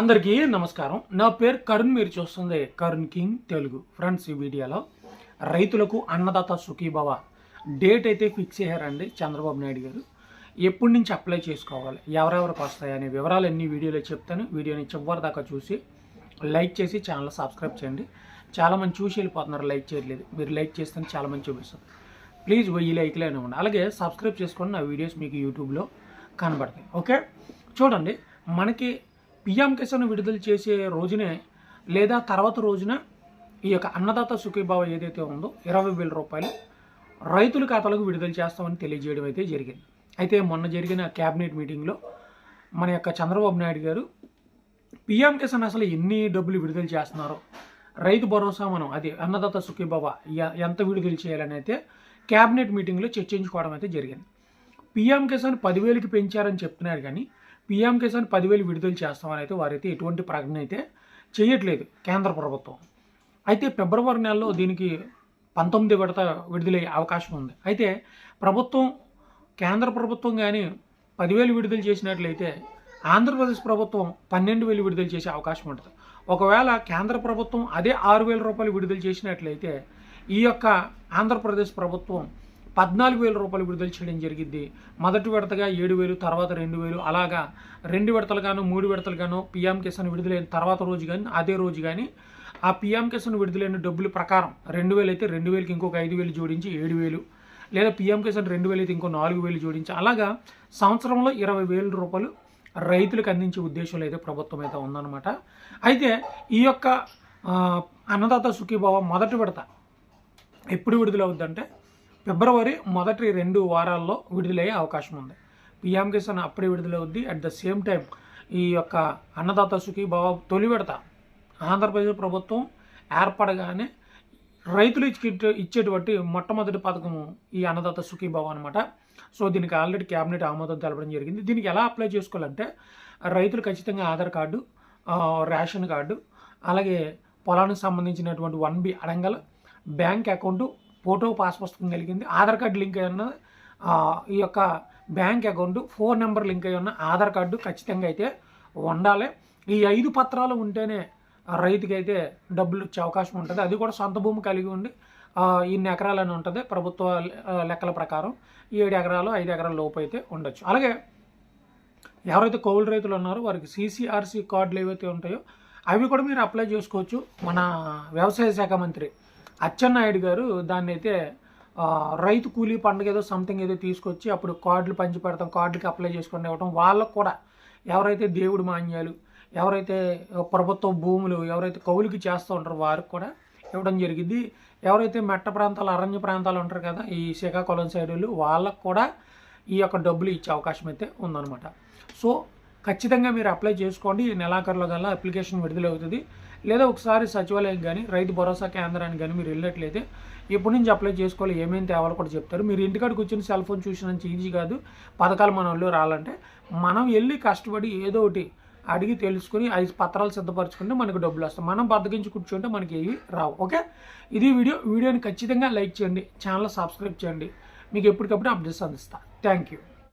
అందరికీ నమస్కారం. నా పేరు కరుణ్ మీరు చూస్తుంది కరుణ్ కింగ్ తెలుగు. ఫ్రెండ్స్ ఈ వీడియోలో రైతులకు అన్నదాత సుఖీభవ డేట్ అయితే ఫిక్స్ అయ్యారండి చంద్రబాబు నాయుడు గారు. ఎప్పటి నుంచి అప్లై చేసుకోవాలి ఎవరెవరికి వస్తాయి అనే వివరాలు అన్ని వీడియోలో చెప్తాను. వీడియోని చివరి దాకా చూసి లైక్ చేసి ఛానల్ సబ్స్క్రైబ్ చేయండి. చాలామంది చూసి వెళ్ళిపోతున్నారు లైక్ చేయట్లేదు. మీరు లైక్ చేస్తే చాలామంది చూపిస్తుంది ప్లీజ్ వెయ్యి లైక్లే ఇవ్వండి అలాగే సబ్స్క్రైబ్ చేసుకొని నా వీడియోస్ మీకు యూట్యూబ్లో కనబడతాయి. ఓకే? చూడండి మనకి పిఎం కిసాన్ విడుదల చేసే రోజునే లేదా తర్వాత రోజున ఈ యొక్క అన్నదాత సుఖీభావ ఏదైతే ఉందో ఇరవై వేల రూపాయలు రైతుల ఖాతాలకు విడుదల చేస్తామని తెలియజేయడం అయితే జరిగింది. అయితే మొన్న జరిగిన క్యాబినెట్ మీటింగ్లో మన యొక్క చంద్రబాబు నాయుడు గారు పిఎం కిసాన్ అసలు ఎన్ని డబ్బులు విడుదల చేస్తున్నారో రైతు భరోసా మనం అది అన్నదాత సుఖీభవ ఎంత విడుదల చేయాలని అయితే క్యాబినెట్ మీటింగ్లో చర్చించుకోవడం అయితే జరిగింది. పిఎం కిసాన్ పదివేలకి పెంచారని చెప్తున్నారు కానీ పిఎం కిసాన్ పదివేలు విడుదల చేస్తామని అయితే వారైతే ఎటువంటి ప్రకటన అయితే చేయట్లేదు కేంద్ర ప్రభుత్వం. అయితే ఫిబ్రవరి నెలలో దీనికి పంతొమ్మిది విడత విడుదలయ్యే అవకాశం ఉంది. అయితే ప్రభుత్వం కేంద్ర ప్రభుత్వం కానీ పదివేలు విడుదల చేసినట్లయితే ఆంధ్రప్రదేశ్ ప్రభుత్వం పన్నెండు వేలు విడుదల చేసే అవకాశం ఉంటుంది. ఒకవేళ కేంద్ర ప్రభుత్వం అదే ఆరు వేల రూపాయలు విడుదల చేసినట్లయితే ఈ యొక్క ఆంధ్రప్రదేశ్ ప్రభుత్వం పద్నాలుగు వేల రూపాయలు విడుదల చేయడం జరిగింది. మొదటి విడతగా ఏడు వేలు తర్వాత రెండు వేలు. అలాగా రెండు విడతలుగాను మూడు విడతలుగాను పిఎం కిసాన్ విడుదలైన తర్వాత రోజు కానీ అదే రోజు కానీ ఆ పిఎం కిసాన్ విడుదలైన డబ్బుల ప్రకారం రెండు వేలు అయితే రెండు వేలకి ఇంకొక ఐదు వేలు జోడించి ఏడు వేలు. లేదా పిఎం కిసాన్ రెండు వేలు అయితే ఇంకో నాలుగు వేలు జోడించి. అలాగా సంవత్సరంలో ఇరవై వేల రూపాయలు రైతులకు అందించే ఉద్దేశంలో అయితే ప్రభుత్వం అయితే ఉందన్నమాట. అయితే ఈ యొక్క అన్నదాత సుఖీభావ మొదటి విడత ఎప్పుడు విడుదలవుద్దంటే ఫిబ్రవరి మొదటి రెండు వారాల్లో విడుదలయ్యే అవకాశం ఉంది. పిఎం కిసాన్ అప్పుడే విడుదలవుద్ది అట్ ద సేమ్ టైం ఈ యొక్క అన్నదాత సుఖీభావ తొలి విడత ఆంధ్రప్రదేశ్ ప్రభుత్వం ఏర్పడగానే రైతులు ఇచ్చే ఇచ్చేటువంటి మొట్టమొదటి పథకము ఈ అన్నదాత సుఖీభావ అనమాట సో దీనికి ఆల్రెడీ క్యాబినెట్ ఆమోదం తెలపడం జరిగింది. దీనికి ఎలా అప్లై చేసుకోవాలంటే రైతులు ఖచ్చితంగా ఆధార్ కార్డు రేషన్ కార్డు అలాగే పొలానికి సంబంధించినటువంటి వన్ బి అడంగల్ బ్యాంక్ అకౌంటు ఫోటో పాస్ పుస్తకం కలిగింది. ఆధార్ కార్డు లింక్ అయి ఉన్న ఈ యొక్క bank account phone number link అయి ఉన్న ఆధార్ కార్డు ఖచ్చితంగా అయితే ఉండాలి. ఈ ఐదు పత్రాలు ఉంటేనే రైతుకైతే రైతుకి అయితే డబ్బులు ఇచ్చే అవకాశం ఉంటుంది. అది కూడా సొంత భూమి కలిగి ఉండి ఇన్ని ఎకరాలని ఉంటుంది. ప్రభుత్వ లెక్కల ప్రకారం ఏడు ఎకరాలు ఐదు ఎకరాల లోపు అయితే ఉండొచ్చు. అలాగే ఎవరైతే కౌలు రైతులు ఉన్నారో వారికి సీసీఆర్సీ కార్డులు ఏవైతే ఉంటాయో అవి కూడా మీరు అప్లై చేసుకోవచ్చు. మన వ్యవసాయ శాఖ మంత్రి అచ్చెన్నాయుడు గారు దాన్ని అయితే రైతు కూలీ పండుగ ఏదో సంథింగ్ ఏదో తీసుకొచ్చి అప్పుడు కార్డులు పంచి పెడతాం కార్డులకి అప్లై చేసుకొని ఇవ్వటం. వాళ్ళకు కూడా ఎవరైతే దేవుడు మాన్యాలు ఎవరైతే ప్రభుత్వ భూములు ఎవరైతే కౌలుకి చేస్తూ ఉంటారో వారికి కూడా ఇవ్వడం జరిగింది. ఎవరైతే మెట్ట ప్రాంతాలు అరణ్య ప్రాంతాలు ఉంటారు కదా ఈ శ్రీకాకుళం సైడులు వాళ్ళకు కూడా ఈ యొక్క డబ్బులు ఇచ్చే అవకాశం అయితే ఉందన్నమాట. సో ఖచ్చితంగా మీరు అప్లై చేసుకోండి. ఈ నెలాఖరులో గల అప్లికేషన్ విడుదలవుతుంది. లేదా ఒకసారి సచివాలయం కానీ రైతు భరోసా కేంద్రానికి కానీ మీరు వెళ్ళినట్లయితే ఎప్పటి నుంచి అప్లై చేసుకోవాలి ఏమేమి తేవాలో కూడా చెప్తారు. మీరు ఇంటికాడికి వచ్చిన సెల్ ఫోన్ చూసినంత ఈజీ కాదు. పథకాలు మన వాళ్ళు రావాలంటే మనం వెళ్ళి కష్టపడి ఏదో ఒకటి అడిగి తెలుసుకుని ఐదు పత్రాలు సిద్ధపరచుకుంటే మనకు డబ్బులు వస్తాయి. మనం బద్దకించి కూర్చుంటే మనకి ఏవి రావు. ఓకే? ఇది వీడియో. వీడియోని ఖచ్చితంగా లైక్ చేయండి. ఛానల్ సబ్స్క్రైబ్ చేయండి. మీకు ఎప్పటికప్పుడు అప్డేట్స్ అందిస్తాను థ్యాంక్ యూ.